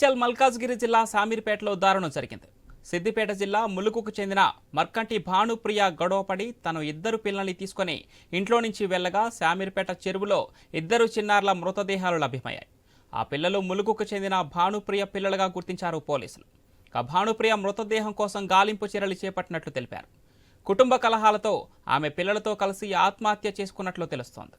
మేడ్చల్ మల్కాజ్గిరి జిల్లా సామీర్పేటలో దారుణం జరిగింది. సిద్దిపేట జిల్లా ములుగుకు చెందిన మర్కంటి భానుప్రియ గొడవపడి తను ఇద్దరు పిల్లల్ని తీసుకొని ఇంట్లో నుంచి వెళ్ళగా శామీర్పేట చెరువులో ఇద్దరు చిన్నారుల మృతదేహాలు లభ్యమయ్యాయి. ఆ పిల్లలు ములుగుకు చెందిన భానుప్రియ పిల్లలుగా గుర్తించారు పోలీసులు. ఇక భానుప్రియ మృతదేహం కోసం గాలింపు చర్యలు చేపట్టినట్లు తెలిపారు. కుటుంబ కలహాలతో ఆమె పిల్లలతో కలిసి ఆత్మహత్య చేసుకున్నట్లు తెలుస్తోంది.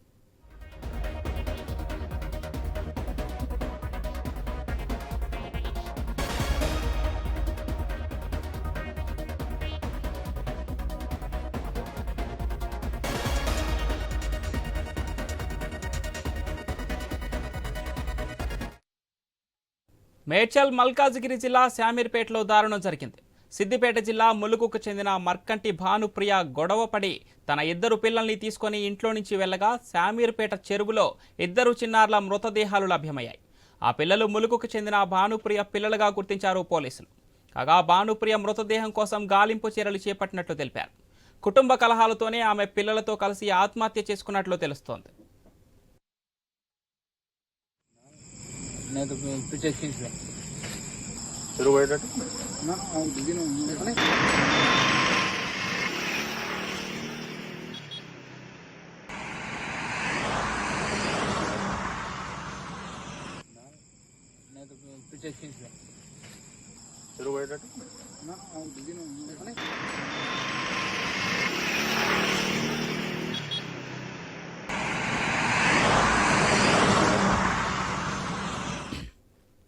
మేడ్చల్ మల్కాజ్గిరి జిల్లా శామీర్పేటలో దారుణం జరిగింది. సిద్దిపేట జిల్లా ములుగుకు చెందిన మర్కంటి భానుప్రియ గొడవపడి తన ఇద్దరు పిల్లల్ని తీసుకొని ఇంట్లో నుంచి వెళ్ళగా శామీర్పేట చెరువులో ఇద్దరు చిన్నారుల మృతదేహాలు లభ్యమయ్యాయి. ఆ పిల్లలు ములుగుకు చెందిన భానుప్రియ పిల్లలుగా గుర్తించారు పోలీసులు. కాగా భానుప్రియ మృతదేహం కోసం గాలింపు చర్యలు చేపట్టినట్లు తెలిపారు. కుటుంబ కలహాలతోనే ఆమె పిల్లలతో కలిసి ఆత్మహత్య చేసుకున్నట్లు తెలుస్తోంది. नहीं तो पीछे खींच ले। वेट ना ना पीछे खींच ले। वेट ना दीदी ना